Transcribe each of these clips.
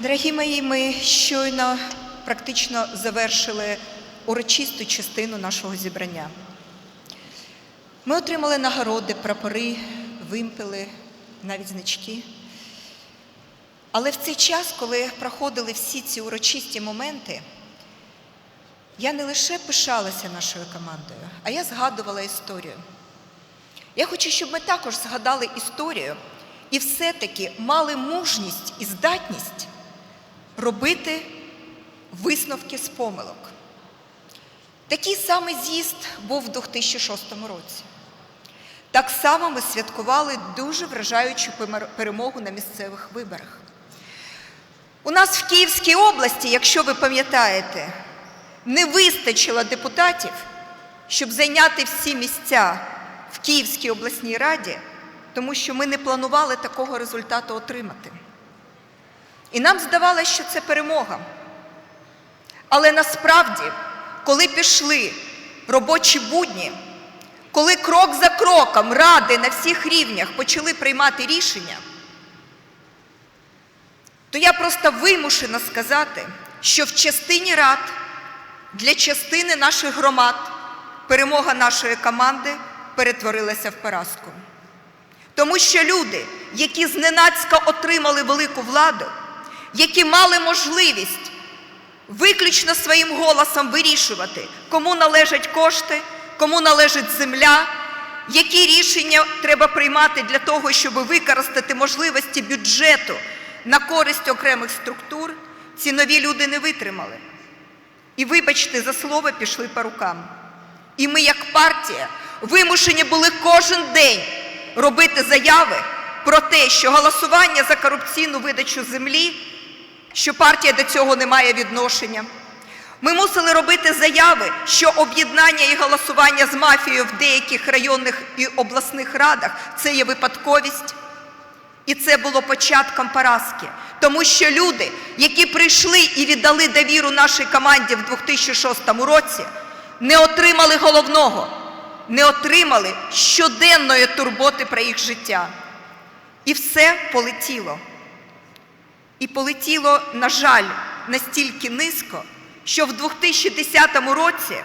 Дорогі мої, ми щойно практично завершили урочисту частину нашого зібрання. Ми отримали нагороди, прапори, вимпели, навіть значки. Але в цей час, коли проходили всі ці урочисті моменти, я не лише пишалася нашою командою, а я згадувала історію. Я хочу, щоб ми також згадали історію і все-таки мали мужність і здатність робити висновки з помилок. Такий самий з'їзд був у 2006 році. Так само ми святкували дуже вражаючу перемогу на місцевих виборах. У нас в Київській області, якщо ви пам'ятаєте, не вистачило депутатів, щоб зайняти всі місця в Київській обласній раді, тому що ми не планували такого результату отримати. І нам здавалося, що це перемога. Але насправді, коли пішли робочі будні, коли крок за кроком ради на всіх рівнях почали приймати рішення, то я просто вимушена сказати, що в частині рад для частини наших громад перемога нашої команди перетворилася в поразку. Тому що люди, які зненацька отримали велику владу, які мали можливість виключно своїм голосом вирішувати, кому належать кошти, кому належить земля, які рішення треба приймати для того, щоб використати можливості бюджету на користь окремих структур, ці нові люди не витримали. І, вибачте, за слово пішли по рукам. І ми, як партія, вимушені були кожен день робити заяви про те, що голосування за корупційну видачу землі, що партія до цього не має відношення. Ми мусили робити заяви, що об'єднання і голосування з мафією в деяких районних і обласних радах це є випадковість. І це було початком поразки, тому що люди, які прийшли і віддали довіру нашій команді в 2006 році, не отримали головного, не отримали щоденної турботи про їх життя. І все полетіло. І полетіло, на жаль, настільки низько, що в 2010 році,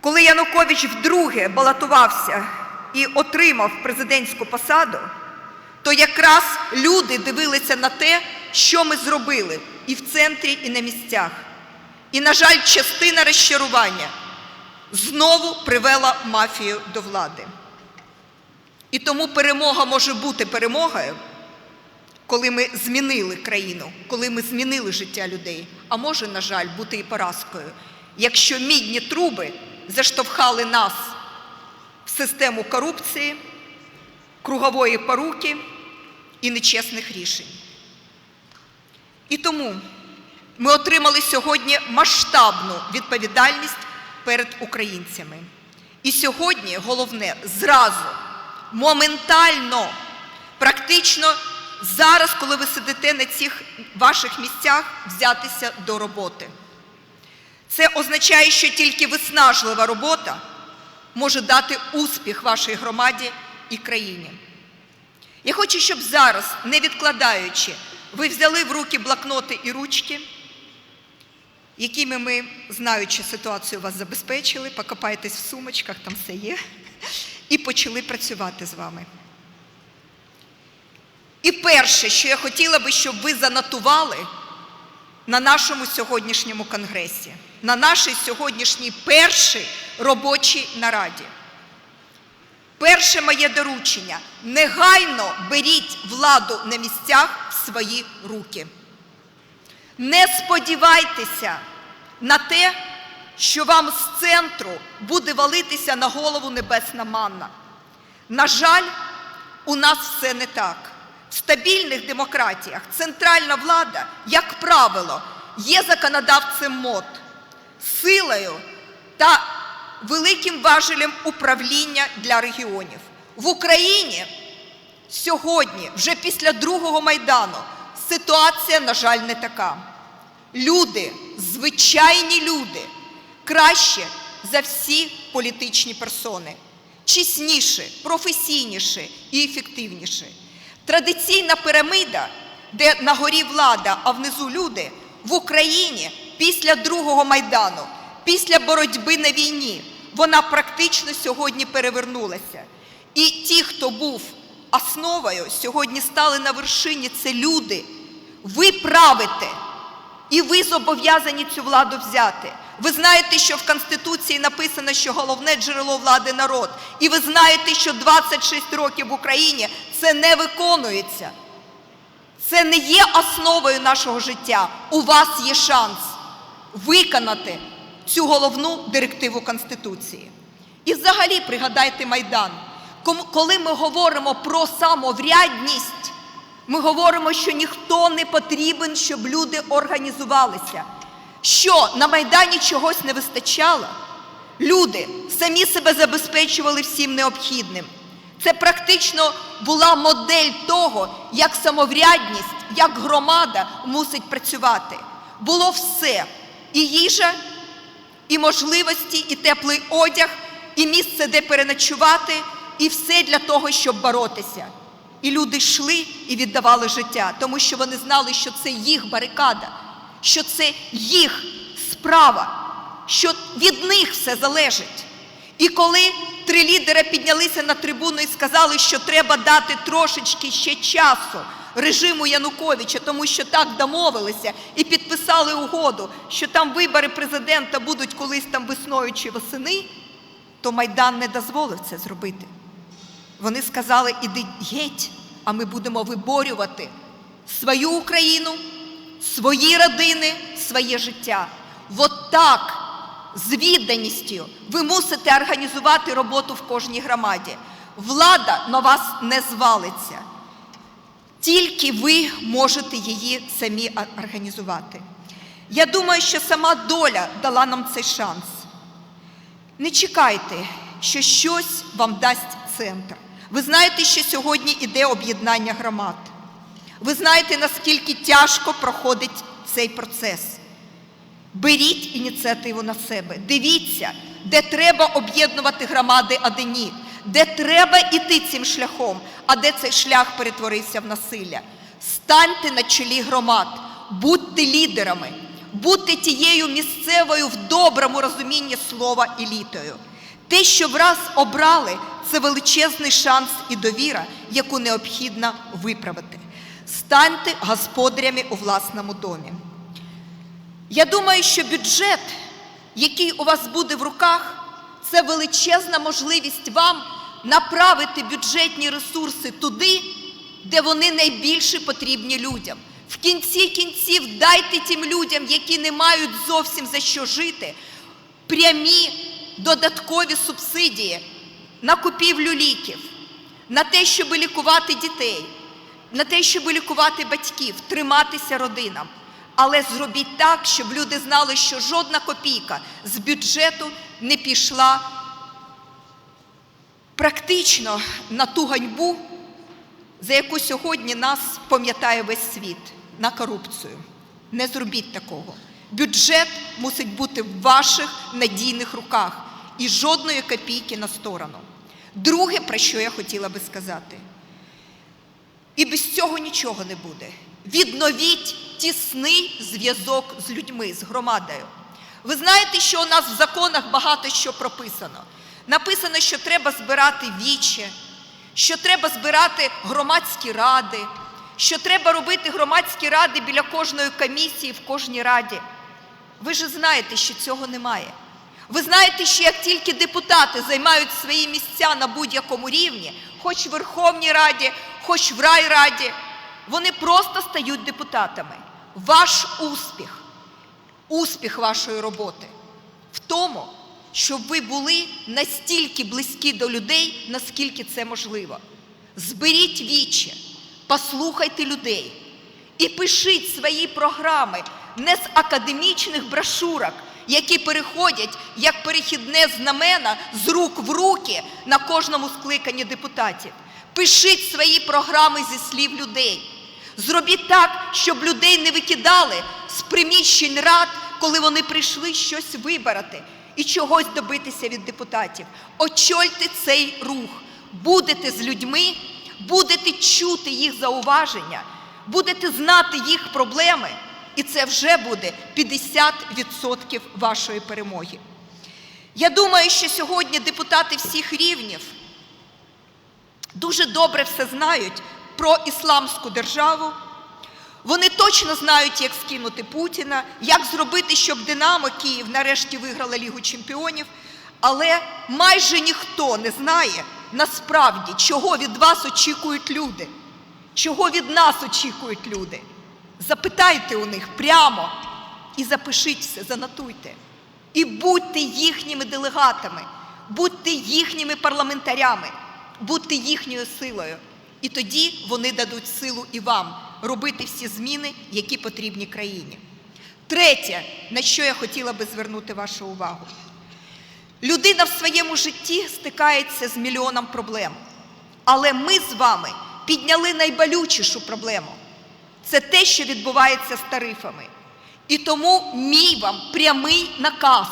коли Янукович вдруге балотувався і отримав президентську посаду, то якраз люди дивилися на те, що ми зробили і в центрі, і на місцях. І, на жаль, частина розчарування знову привела мафію до влади. І тому перемога може бути перемогою, коли ми змінили країну, коли ми змінили життя людей, а може, на жаль, бути і поразкою, якщо мідні труби заштовхали нас в систему корупції, кругової поруки і нечесних рішень. І тому ми отримали сьогодні масштабну відповідальність перед українцями. І сьогодні головне зразу, моментально, практично зараз, коли ви сидите на цих ваших місцях, взятися до роботи. Це означає, що тільки виснажлива робота може дати успіх вашій громаді і країні. Я хочу, щоб зараз, не відкладаючи, ви взяли в руки блокноти і ручки, якими ми, знаючи ситуацію, вас забезпечили, покопайтесь в сумочках, там все є, і почали працювати з вами. І перше, що я хотіла би, щоб ви занотували на нашому сьогоднішньому конгресі, на нашій сьогоднішній першій робочій нараді. Перше моє доручення негайно беріть владу на місцях в свої руки. Не сподівайтеся на те, що вам з центру буде валитися на голову небесна манна. На жаль, у нас все не так. В стабільних демократіях центральна влада, як правило, є законодавцем мод, силою та великим важелем управління для регіонів. В Україні сьогодні, вже після другого майдану, ситуація, на жаль, не така. Люди, звичайні люди, краще за всі політичні персони, чесніше, професійніше і ефективніше. Традиційна піраміда де на горі влада, а внизу люди, в Україні після другого майдану, після боротьби на війні, вона практично сьогодні перевернулася. І ті, хто був основою, сьогодні стали на вершині. Це люди. Ви правите, і ви зобов'язані цю владу взяти. Ви знаєте, що в Конституції написано, що головне джерело влади народ. І ви знаєте, що 26 років в Україні це не виконується. Це не є основою нашого життя. У вас є шанс виконати цю головну директиву Конституції. І взагалі пригадайте Майдан. Коли ми говоримо про самоврядність, ми говоримо, що ніхто не потрібен, щоб люди організувалися. Що на Майдані чогось не вистачало? Люди самі себе забезпечували всім необхідним. Це практично була модель того, як самоврядність, як громада мусить працювати. Було все: і їжа, і можливості, і теплий одяг, і місце, де переночувати, і все для того, щоб боротися. І люди йшли і віддавали життя, тому що вони знали, що це їх барикада, що це їх справа, що від них все залежить. І коли три лідери піднялися на трибуну і сказали, що треба дати трошечки ще часу режиму Януковича, тому що так домовилися і підписали угоду, що там вибори президента будуть колись там весною чи восени, то Майдан не дозволив це зробити. Вони сказали, іди геть, а ми будемо виборювати свою Україну, свої родини, своє життя. От так, з відданістю, ви мусите організувати роботу в кожній громаді. Влада на вас не звалиться. Тільки ви можете її самі організувати. Я думаю, що сама доля дала нам цей шанс. Не чекайте, що щось вам дасть центр. Ви знаєте, що сьогодні іде об'єднання громад. Ви знаєте, наскільки тяжко проходить цей процес. Беріть ініціативу на себе. Дивіться, де треба об'єднувати громади, а де ні, де треба іти цим шляхом, а де цей шлях перетворився в насилля. Станьте на чолі громад, будьте лідерами, будьте тією місцевою в доброму розумінні слова елітою. Те, що враз обрали, це величезний шанс і довіра, яку необхідно виправити. Станьте господарями у власному домі. Я думаю, що бюджет, який у вас буде в руках, це величезна можливість вам направити бюджетні ресурси туди, де вони найбільше потрібні людям. В кінці кінців дайте тим людям, які не мають зовсім за що жити, прямі додаткові субсидії на купівлю ліків, на те, щоб лікувати дітей, на те, щоб лікувати батьків, триматися родинам. Але зробіть так, щоб люди знали, що жодна копійка з бюджету не пішла практично на ту ганьбу, за яку сьогодні нас пам'ятає весь світ на корупцію. Не зробіть такого. Бюджет мусить бути в ваших надійних руках і жодної копійки на сторону. Друге, про що я хотіла би сказати, і без цього нічого не буде. Відновіть тісний зв'язок з людьми, з громадою. Ви знаєте, що у нас в законах багато що прописано. Написано, що треба збирати віче, що треба збирати громадські ради, що треба робити громадські ради біля кожної комісії в кожній раді. Ви ж знаєте, що цього немає. Ви знаєте, що як тільки депутати займають свої місця на будь-якому рівні, хоч в Верховній Раді, хоч в райраді, вони просто стають депутатами. Ваш успіх, успіх вашої роботи в тому, щоб ви були настільки близькі до людей, наскільки це можливо. Зберіть віче, послухайте людей і пишіть свої програми не з академічних брошурок, які переходять як перехідне знамена з рук в руки на кожному скликанні депутатів. Пишіть свої програми зі слів людей. Зробіть так, щоб людей не викидали з приміщень рад, коли вони прийшли щось вибирати і чогось добитися від депутатів. Очольте цей рух, будете з людьми, будете чути їх зауваження, будете знати їх проблеми, і це вже буде 50% вашої перемоги. Я думаю, що сьогодні депутати всіх рівнів дуже добре все знають про ісламську державу. Вони точно знають, як скинути Путіна, як зробити, щоб Динамо Київ нарешті виграла Лігу Чемпіонів. Але майже ніхто не знає насправді, чого від вас очікують люди, чого від нас очікують люди. Запитайте у них прямо і запишіть все, занотуйте. І будьте їхніми делегатами, будьте їхніми парламентарями, будьте їхньою силою. І тоді вони дадуть силу і вам робити всі зміни, які потрібні країні. Третє, на що я хотіла би звернути вашу увагу. Людина в своєму житті стикається з мільйоном проблем. Але ми з вами підняли найболючішу проблему це те, що відбувається з тарифами. І тому мій вам прямий наказ.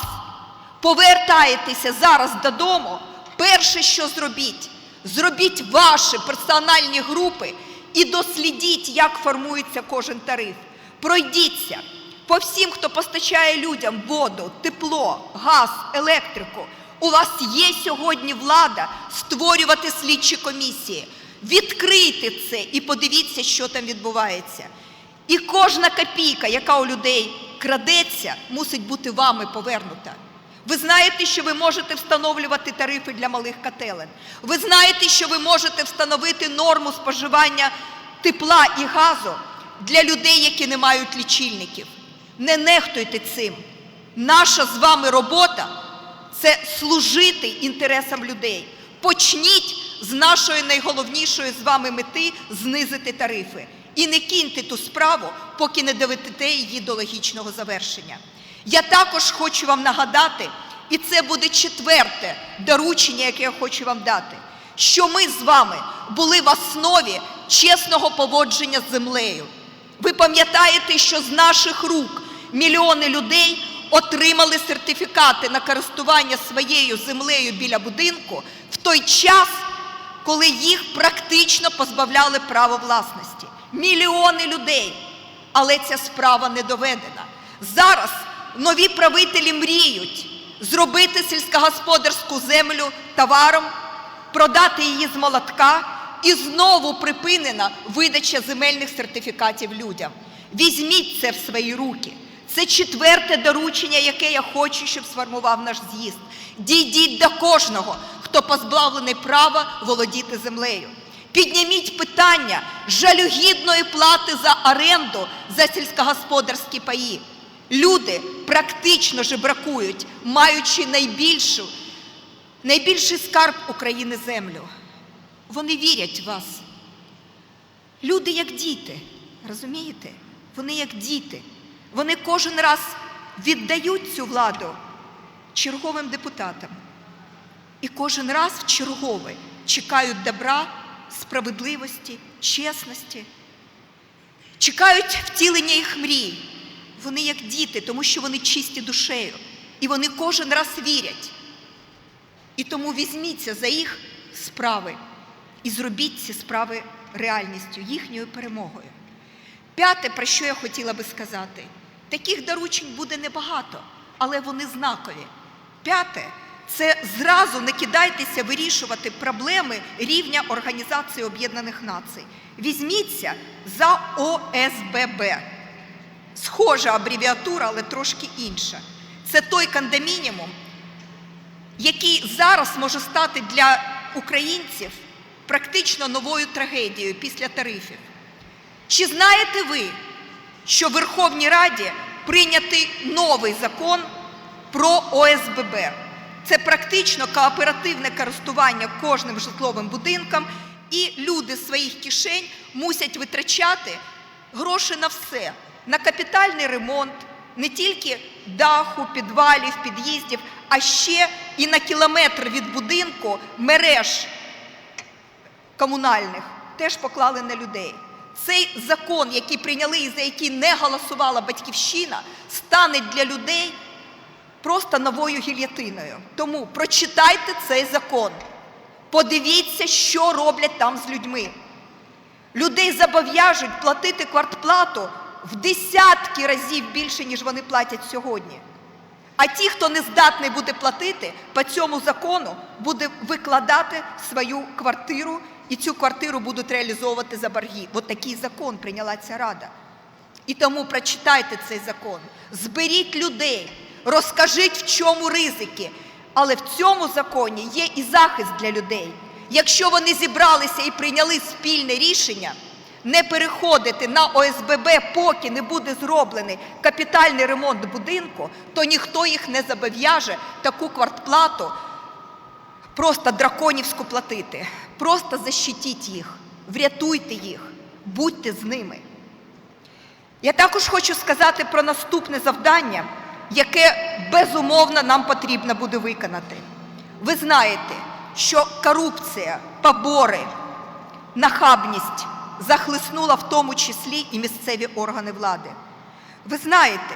Повертаєтеся зараз додому. Перше, що зробіть, зробіть ваші персональні групи і дослідіть, як формується кожен тариф. Пройдіться по всім, хто постачає людям воду, тепло, газ, електрику. У вас є сьогодні влада створювати слідчі комісії. Відкрийте це і подивіться, що там відбувається. І кожна копійка, яка у людей крадеться, мусить бути вами повернута. Ви знаєте, що ви можете встановлювати тарифи для малих котелень. Ви знаєте, що ви можете встановити норму споживання тепла і газу для людей, які не мають лічильників. Не нехтуйте цим. Наша з вами робота це служити інтересам людей. Почніть з нашої найголовнішої з вами мети знизити тарифи. І не киньте ту справу, поки не доведете її до логічного завершення. Я також хочу вам нагадати, і це буде четверте доручення, яке я хочу вам дати, що ми з вами були в основі чесного поводження з землею. Ви пам'ятаєте, що з наших рук мільйони людей отримали сертифікати на користування своєю землею біля будинку в той час, коли їх практично позбавляли права власності. Мільйони людей. Але ця справа не доведена. Зараз нові правителі мріють зробити сільськогосподарську землю товаром, продати її з молотка і знову припинена видача земельних сертифікатів людям. Візьміть це в свої руки. Це четверте доручення, яке я хочу, щоб сформував наш з'їзд. Дійдіть до кожного, хто позбавлений права володіти землею. Підніміть питання жалюгідної плати за оренду за сільськогосподарські паї. Люди практично жебракують, маючи найбільшу, найбільший скарб України землю. Вони вірять в вас. Люди як діти, розумієте? Вони як діти. Вони кожен раз віддають цю владу черговим депутатам. І кожен раз в чергове чекають добра, справедливості, чесності, чекають втілення їх мрій. Вони як діти, тому що вони чисті душею. І вони кожен раз вірять. І тому візьміться за їх справи і зробіть ці справи реальністю, їхньою перемогою. П'яте, про що я хотіла би сказати, таких доручень буде небагато, але вони знакові. П'яте це зразу не кидайтеся вирішувати проблеми рівня Організації Об'єднаних Націй. Візьміться за ОСББ. Схожа абревіатура, але трошки інша. Це той кондомінімум, який зараз може стати для українців практично новою трагедією після тарифів. Чи знаєте ви, що в Верховній Раді прийнятий новий закон про ОСББ? Це практично кооперативне користування кожним житловим будинком, і люди з своїх кишень мусять витрачати гроші на все, на капітальний ремонт, не тільки даху, підвалів, під'їздів, а ще і на кілометр від будинку мереж комунальних теж поклали на людей. Цей закон, який прийняли і за який не голосувала батьківщина, стане для людей просто новою гільятиною. Тому прочитайте цей закон, подивіться, що роблять там з людьми. Людей зобов'яжуть платити квартплату в десятки разів більше, ніж вони платять сьогодні. А ті, хто не здатний буде платити, по цьому закону буде викладати свою квартиру, і цю квартиру будуть реалізовувати за борги. От такий закон прийняла ця рада. І тому прочитайте цей закон, зберіть людей, розкажіть, в чому ризики. Але в цьому законі є і захист для людей. Якщо вони зібралися і прийняли спільне рішення не переходити на ОСББ, поки не буде зроблений капітальний ремонт будинку, то ніхто їх не зобов'яже таку квартплату просто драконівську платити. Просто защитіть їх, врятуйте їх, будьте з ними. Я також хочу сказати про наступне завдання, яке безумовно нам потрібно буде виконати. Ви знаєте, що корупція, побори, нахабність захлиснула в тому числі і місцеві органи влади. Ви знаєте,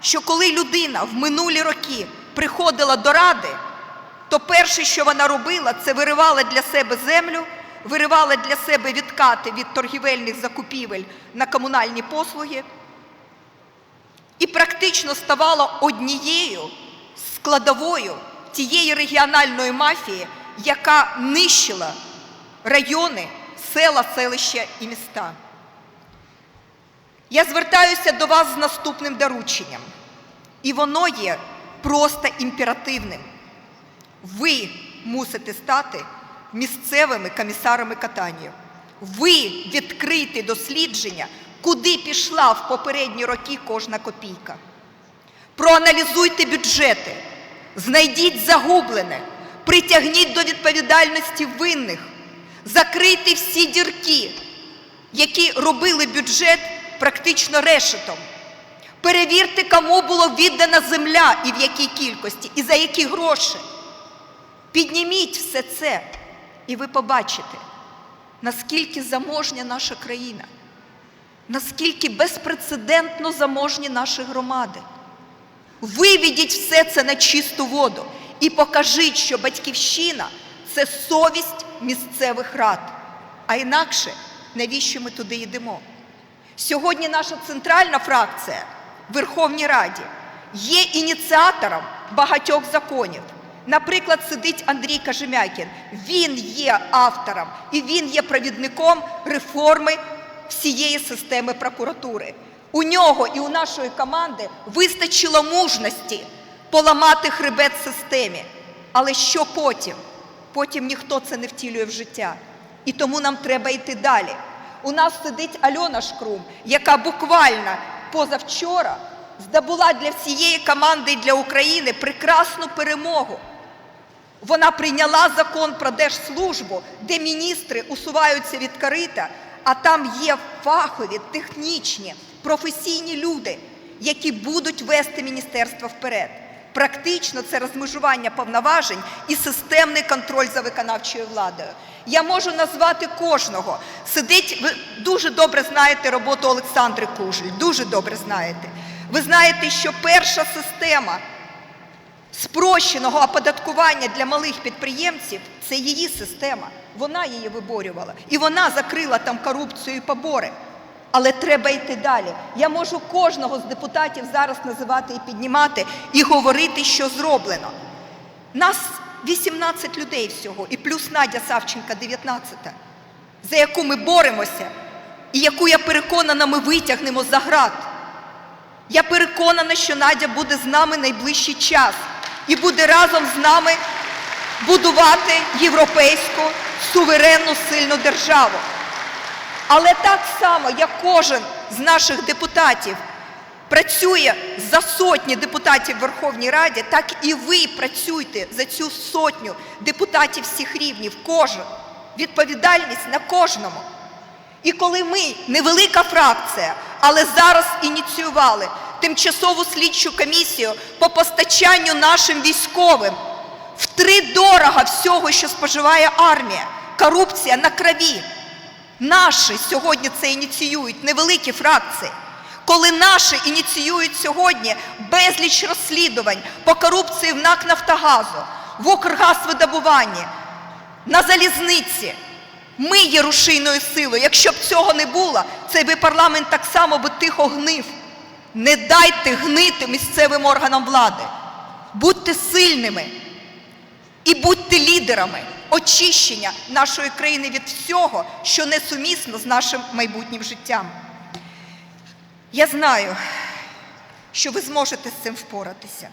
що коли людина в минулі роки приходила до ради, то перше, що вона робила, це виривала для себе землю, виривала для себе відкати від торгівельних закупівель на комунальні послуги і практично ставала однією складовою тієї регіональної мафії, яка нищила райони, села, селища і міста. Я звертаюся до вас з наступним дорученням, і воно є просто імперативним. Ви мусите стати місцевими комісарами катання. Ви відкрийте дослідження, куди пішла в попередні роки кожна копійка. Проаналізуйте бюджети, знайдіть загублене, притягніть до відповідальності винних, закрийте всі дірки, які робили бюджет практично решетом. Перевірте, кому було віддана земля і в якій кількості, і за які гроші. Підніміть все це, і ви побачите, наскільки заможня наша країна, наскільки безпрецедентно заможні наші громади. Виведіть все це на чисту воду і покажіть, що батьківщина це совість місцевих рад. А інакше навіщо ми туди йдемо? Сьогодні наша центральна фракція в Верховній Раді є ініціатором багатьох законів. Наприклад, сидить Андрій Кажемякін. Він є автором і він є провідником реформи всієї системи прокуратури. У нього і у нашої команди вистачило мужності поламати хребет системі. Але що потім? Потім ніхто це не втілює в життя. І тому нам треба йти далі. У нас сидить Альона Шкрум, яка буквально позавчора здобула для всієї команди і для України прекрасну перемогу. Вона прийняла закон про держслужбу, де міністри усуваються від корита, а там є фахові, технічні, професійні люди, які будуть вести міністерство вперед. Практично це розмежування повноважень і системний контроль за виконавчою владою. Я можу назвати кожного. Сидить, ви дуже добре знаєте роботу Олександри Кужель, дуже добре знаєте. Ви знаєте, що перша система спрощеного оподаткування для малих підприємців це її система. Вона її виборювала. І вона закрила там корупцію і побори. Але треба йти далі. Я можу кожного з депутатів зараз називати і піднімати і говорити, що зроблено. Нас 18 людей всього, і плюс Надя Савченка 19, за яку ми боремося, і яку я переконана, ми витягнемо за град. Я переконана, що Надя буде з нами найближчий час і буде разом з нами будувати європейську суверенну сильну державу. Але так само, як кожен з наших депутатів працює за сотні депутатів в Верховній Раді, так і ви працюйте за цю сотню депутатів всіх рівнів, кожен. Відповідальність на кожному. І коли ми, невелика фракція, але зараз ініціювали тимчасову слідчу комісію по постачанню нашим військовим втридорога всього, що споживає армія, корупція на крові. Наші сьогодні це ініціюють, невеликі фракції. Коли наші ініціюють сьогодні безліч розслідувань по корупції в НАК Нафтогазу, в Укргазвидобуванні, на залізниці, Ми є рушійною силою. Якщо б цього не було, цей би парламент так само би тихо гнив. Не дайте гнити місцевим органам влади. Будьте сильними і будьте лідерами очищення нашої країни від всього, що несумісно з нашим майбутнім життям. Я знаю, що ви зможете з цим впоратися.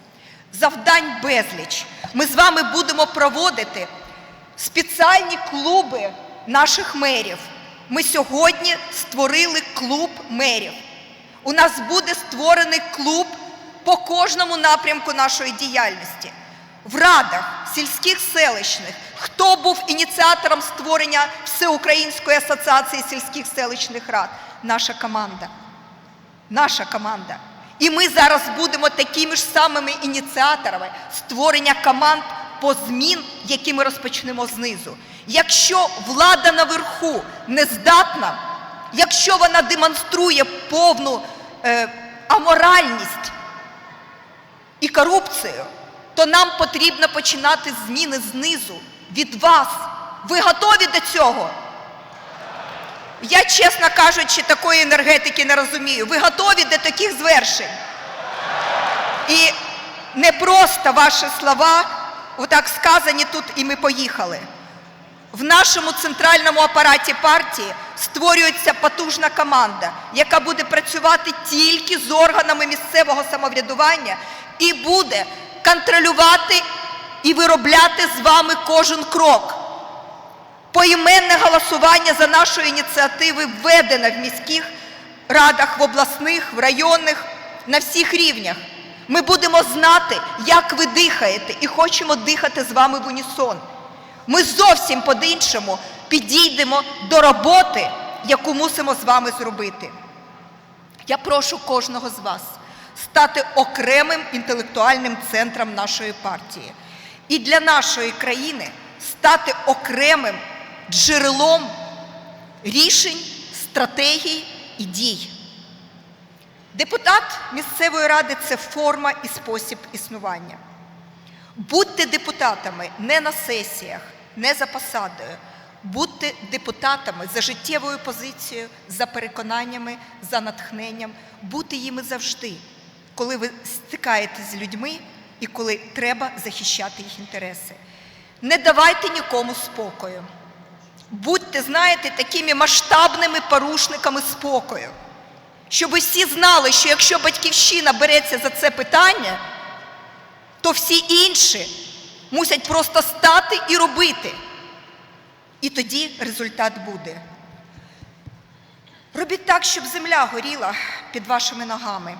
Завдань безліч. Ми з вами будемо проводити спеціальні клуби наших мерів. Ми сьогодні створили клуб мерів. У нас буде створений клуб по кожному напрямку нашої діяльності. В радах сільських селищних, хто був ініціатором створення Всеукраїнської асоціації сільських селищних рад? Наша команда. Наша команда. І ми зараз будемо такими ж самими ініціаторами створення команд по змін, які ми розпочнемо знизу. Якщо влада наверху не здатна, якщо вона демонструє повну е, аморальність і корупцію, то нам потрібно починати зміни знизу від вас. Ви готові до цього? Я, чесно кажучи, такої енергетики не розумію. Ви готові до таких звершень? І не просто ваші слова, отак сказані тут, і ми поїхали. В нашому центральному апараті партії створюється потужна команда, яка буде працювати тільки з органами місцевого самоврядування і буде контролювати і виробляти з вами кожен крок. Поіменне голосування за нашою ініціативою введено в міських радах, в обласних, в районних, на всіх рівнях. Ми будемо знати, як ви дихаєте, і хочемо дихати з вами в унісон. Ми зовсім по-іншому підійдемо до роботи, яку мусимо з вами зробити. Я прошу кожного з вас стати окремим інтелектуальним центром нашої партії і для нашої країни стати окремим джерелом рішень, стратегій і дій. Депутат місцевої ради це форма і спосіб існування. Будьте депутатами не на сесіях, не за посадою. Будьте депутатами за життєвою позицією, за переконаннями, за натхненням. Будьте їми завжди, коли ви стикаєтесь з людьми і коли треба захищати їх інтереси. Не давайте нікому спокою. Будьте, знаєте, такими масштабними порушниками спокою, щоб всі знали, що якщо батьківщина береться за це питання, то всі інші мусять просто стати і робити. І тоді результат буде. Робіть так, щоб земля горіла під вашими ногами,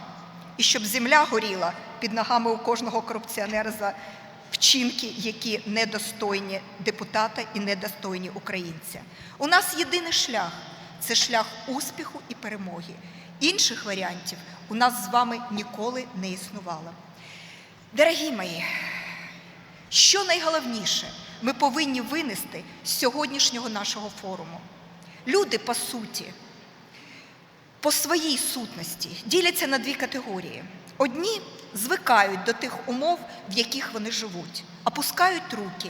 і щоб земля горіла під ногами у кожного корупціонера за вчинки, які недостойні депутата і недостойні українця. У нас єдиний шлях це шлях успіху і перемоги. Інших варіантів у нас з вами ніколи не існувало. Дорогі мої, що найголовніше ми повинні винести з сьогоднішнього нашого форуму? Люди, по суті, по своїй сутності діляться на дві категорії. Одні звикають до тих умов, в яких вони живуть, опускають руки,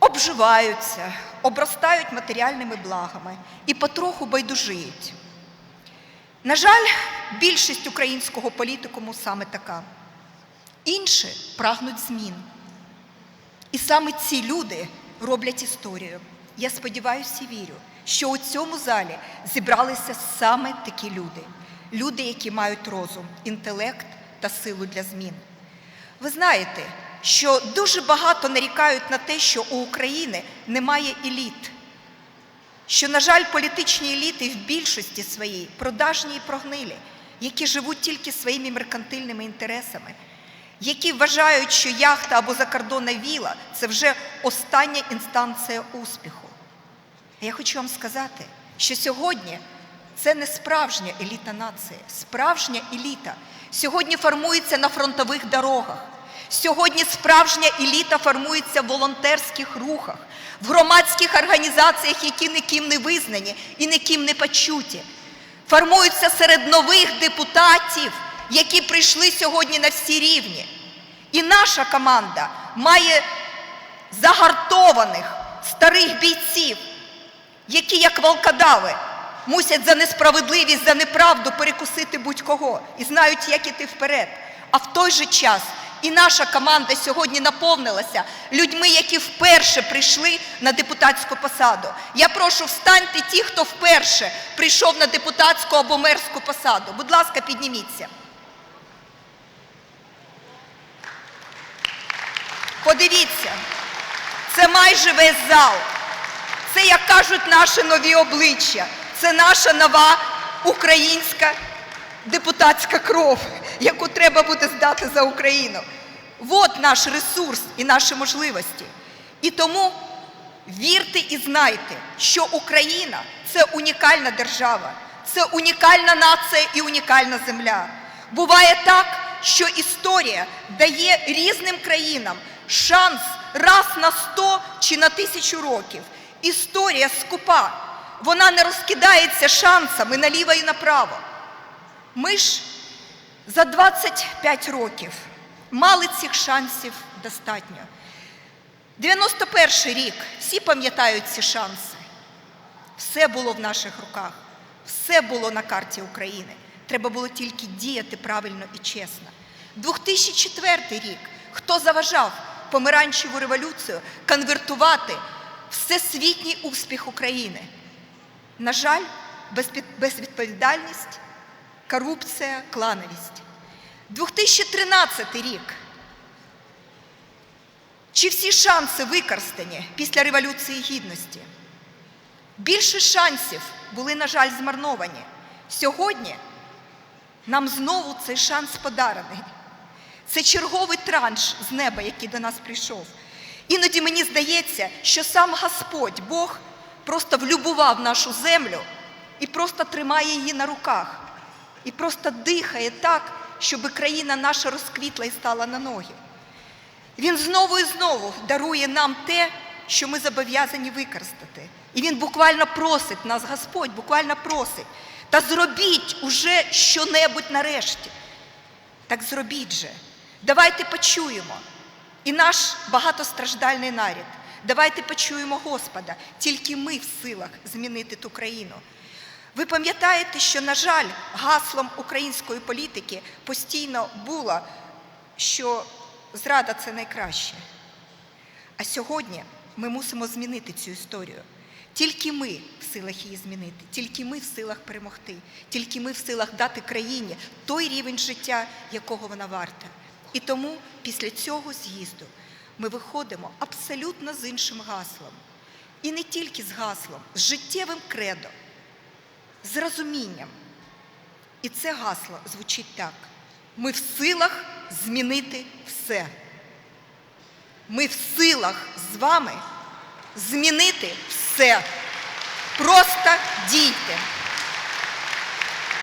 обживаються, обростають матеріальними благами і потроху байдужиють. На жаль, більшість українського політикуму саме така. Інші прагнуть змін. І саме ці люди роблять історію. Я сподіваюся і вірю, що у цьому залі зібралися саме такі люди. Люди, які мають розум, інтелект та силу для змін. Ви знаєте, що дуже багато нарікають на те, що у України немає еліт. Що, на жаль, політичні еліти в більшості своїй продажні і прогнилі, які живуть тільки своїми меркантильними інтересами які вважають, що яхта або закордонна віла це вже остання інстанція успіху. Я хочу вам сказати, що сьогодні це не справжня еліта нації, справжня еліта сьогодні формується на фронтових дорогах. Сьогодні справжня еліта формується в волонтерських рухах, в громадських організаціях, які ніким не визнані і ніким не почуті. Формуються серед нових депутатів які прийшли сьогодні на всі рівні. І наша команда має загартованих старих бійців, які, як волкодави, мусять за несправедливість, за неправду перекусити будь-кого і знають, як іти вперед. А в той же час і наша команда сьогодні наповнилася людьми, які вперше прийшли на депутатську посаду. Я прошу, встаньте ті, хто вперше прийшов на депутатську або мерську посаду. Будь ласка, підніміться. Подивіться, це майже весь зал. Це, як кажуть, наші нові обличчя. Це наша нова українська депутатська кров, яку треба буде здати за Україну. От наш ресурс і наші можливості. І тому вірте і знайте, що Україна це унікальна держава, це унікальна нація і унікальна земля. Буває так, що історія дає різним країнам шанс раз на сто чи на тисячу років. Історія скупа, вона не розкидається шансами наліво і направо. Ми ж за 25 років мали цих шансів достатньо. 91 рік, всі пам'ятають ці шанси. Все було в наших руках, все було на карті України. Треба було тільки діяти правильно і чесно. 2004 рік, хто заважав помаранчеву революцію конвертувати всесвітній успіх України? На жаль, безвідповідальність, корупція, клановість. 2013 рік. Чи всі шанси використані після Революції Гідності? Більше шансів були, на жаль, змарновані. Сьогодні нам знову цей шанс подарений. Це черговий транш з неба, який до нас прийшов. Іноді мені здається, що сам Господь, Бог, просто влюбував нашу землю і просто тримає її на руках, і просто дихає так, щоб країна наша розквітла і стала на ноги. Він знову і знову дарує нам те, що ми зобов'язані використати. І він буквально просить нас, Господь, буквально просить. Та зробіть уже щонебудь нарешті. Так зробіть же. Давайте почуємо. І наш багатостраждальний нарід. Давайте почуємо Господа. Тільки ми в силах змінити ту країну. Ви пам'ятаєте, що, на жаль, гаслом української політики постійно було, що зрада це найкраще. А сьогодні ми мусимо змінити цю історію. Тільки ми в силах її змінити, тільки ми в силах перемогти, тільки ми в силах дати країні той рівень життя, якого вона варта. І тому після цього з'їзду ми виходимо абсолютно з іншим гаслом. І не тільки з гаслом, з життєвим кредо, з розумінням. І це гасло звучить так: ми в силах змінити все. Ми в силах з вами змінити все. Просто дійте.